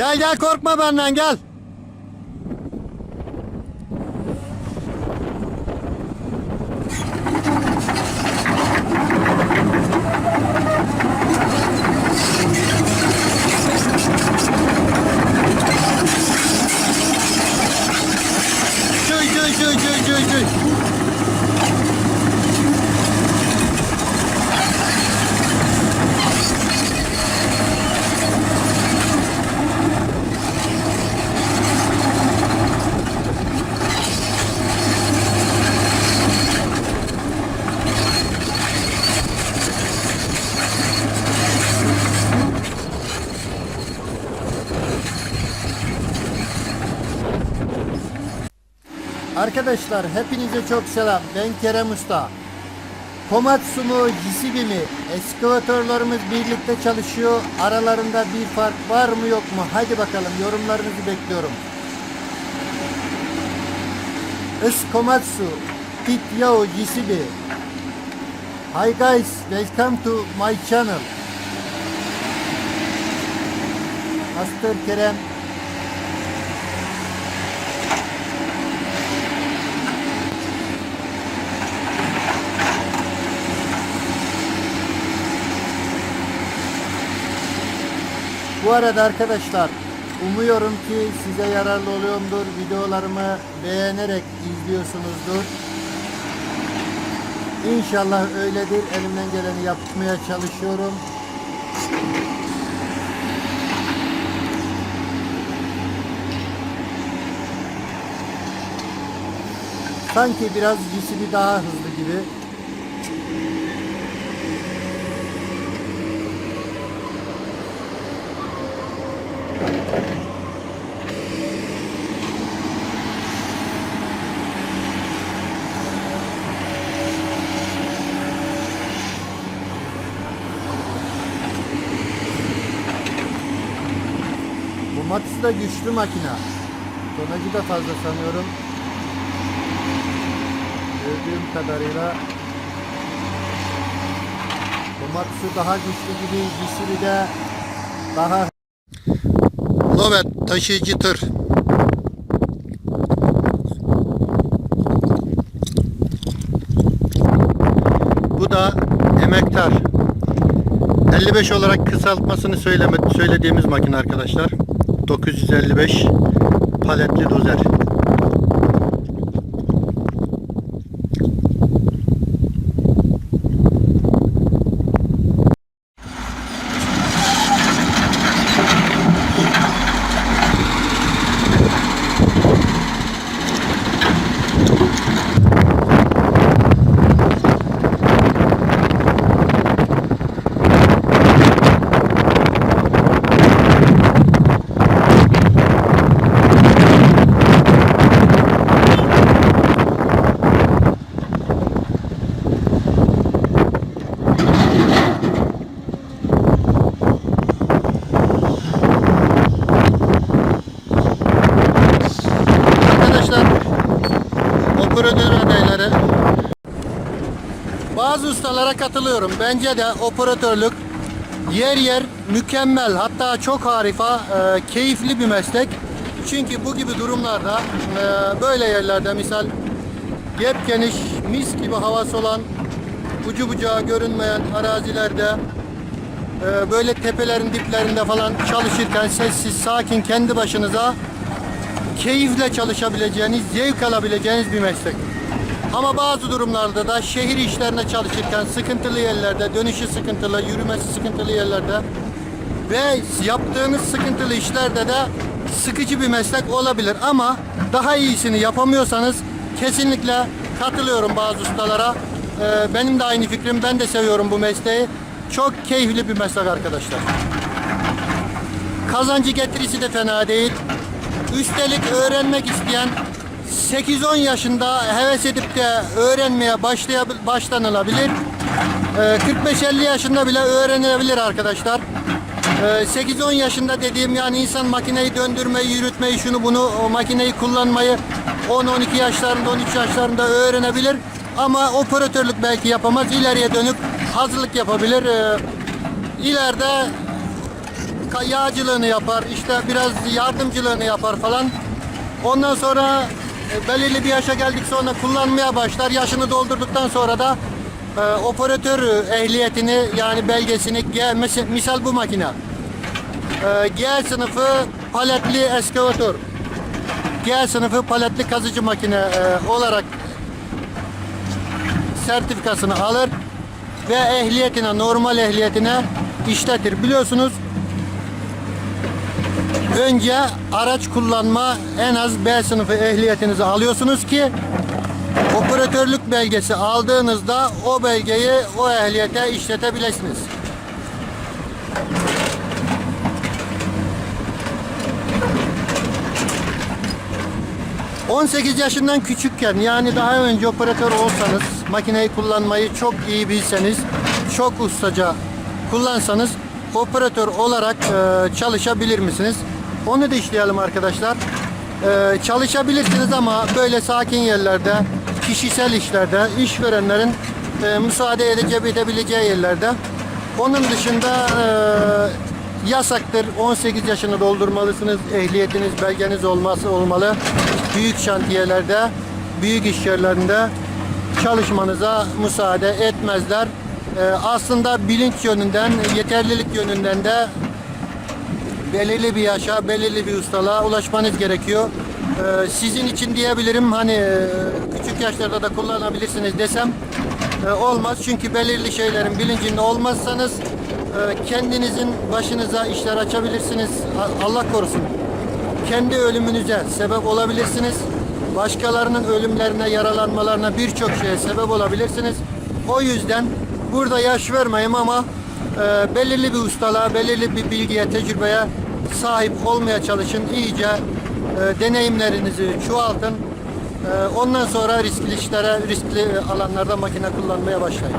Gel gel korkma benden gel. Cıy cıy cıy cıy cıy cıy. Arkadaşlar hepinize çok selam. Ben Kerem Usta. Komatsu mu, Jisibi mi? Eskavatörlerimiz birlikte çalışıyor. Aralarında bir fark var mı yok mu? Hadi bakalım yorumlarınızı bekliyorum. Komatsu, Tit Yao Jisibi. Hi guys, welcome to my channel. Master Kerem Bu arada arkadaşlar umuyorum ki size yararlı oluyorumdur. Videolarımı beğenerek izliyorsunuzdur. İnşallah öyledir. Elimden geleni yapmaya çalışıyorum. Sanki biraz GCB daha hızlı gibi. Matsu da güçlü makina. Tonajı da fazla sanıyorum. Gördüğüm kadarıyla bu Matsu daha güçlü gibi Gisiri de daha Lovet taşıyıcı tır. Bu da emektar. 55 olarak kısaltmasını söyleme, söylediğimiz makine arkadaşlar. 955 paletli dozer. Arkadaşlar operatör adayları bazı ustalara katılıyorum. Bence de operatörlük yer yer mükemmel hatta çok harika e, keyifli bir meslek. Çünkü bu gibi durumlarda e, böyle yerlerde misal yep geniş mis gibi havası olan ucu bucağı görünmeyen arazilerde e, böyle tepelerin diplerinde falan çalışırken sessiz sakin kendi başınıza keyifle çalışabileceğiniz, zevk alabileceğiniz bir meslek. Ama bazı durumlarda da şehir işlerine çalışırken sıkıntılı yerlerde, dönüşü sıkıntılı, yürümesi sıkıntılı yerlerde ve yaptığınız sıkıntılı işlerde de sıkıcı bir meslek olabilir ama daha iyisini yapamıyorsanız kesinlikle katılıyorum bazı ustalara. Ee, benim de aynı fikrim. Ben de seviyorum bu mesleği. Çok keyifli bir meslek arkadaşlar. Kazancı getirisi de fena değil. Üstelik öğrenmek isteyen 8-10 yaşında heves edip de öğrenmeye başlanılabilir. Ee, 45-50 yaşında bile öğrenilebilir arkadaşlar. Ee, 8-10 yaşında dediğim yani insan makineyi döndürmeyi, yürütmeyi, şunu bunu makineyi kullanmayı 10-12 yaşlarında, 13 yaşlarında öğrenebilir. Ama operatörlük belki yapamaz. İleriye dönük hazırlık yapabilir. Ee, ileride yağcılığını yapar, işte biraz yardımcılığını yapar falan. Ondan sonra e, belirli bir yaşa geldik sonra kullanmaya başlar. Yaşını doldurduktan sonra da e, operatör ehliyetini yani belgesini G, misal bu makine. E, G sınıfı paletli eskavatör. G sınıfı paletli kazıcı makine e, olarak sertifikasını alır ve ehliyetine, normal ehliyetine işletir. Biliyorsunuz önce araç kullanma en az B sınıfı ehliyetinizi alıyorsunuz ki operatörlük belgesi aldığınızda o belgeyi o ehliyete işletebilirsiniz. ...18 yaşından küçükken yani daha önce operatör olsanız... ...makineyi kullanmayı çok iyi bilseniz... ...çok ustaca kullansanız... ...operatör olarak e, çalışabilir misiniz? Onu da işleyelim arkadaşlar. E, çalışabilirsiniz ama böyle sakin yerlerde... ...kişisel işlerde, işverenlerin... E, ...müsaade edeceği, edebileceği yerlerde... ...onun dışında... E, yasaktır. 18 yaşını doldurmalısınız. Ehliyetiniz, belgeniz olması olmalı. Büyük şantiyelerde, büyük iş yerlerinde çalışmanıza müsaade etmezler. Ee, aslında bilinç yönünden, yeterlilik yönünden de belirli bir yaşa, belirli bir ustalığa ulaşmanız gerekiyor. Ee, sizin için diyebilirim hani e, küçük yaşlarda da kullanabilirsiniz desem e, olmaz. Çünkü belirli şeylerin bilincinde olmazsanız e, kendinizin başınıza işler açabilirsiniz. Allah korusun. Kendi ölümünüze sebep olabilirsiniz. Başkalarının ölümlerine, yaralanmalarına birçok şeye sebep olabilirsiniz. O yüzden burada yaş vermeyeyim ama e, belirli bir ustalığa, belirli bir bilgiye, tecrübeye sahip olmaya çalışın. İyice e, deneyimlerinizi çoğaltın. E, ondan sonra riskli işlere, riskli alanlarda makine kullanmaya başlayın.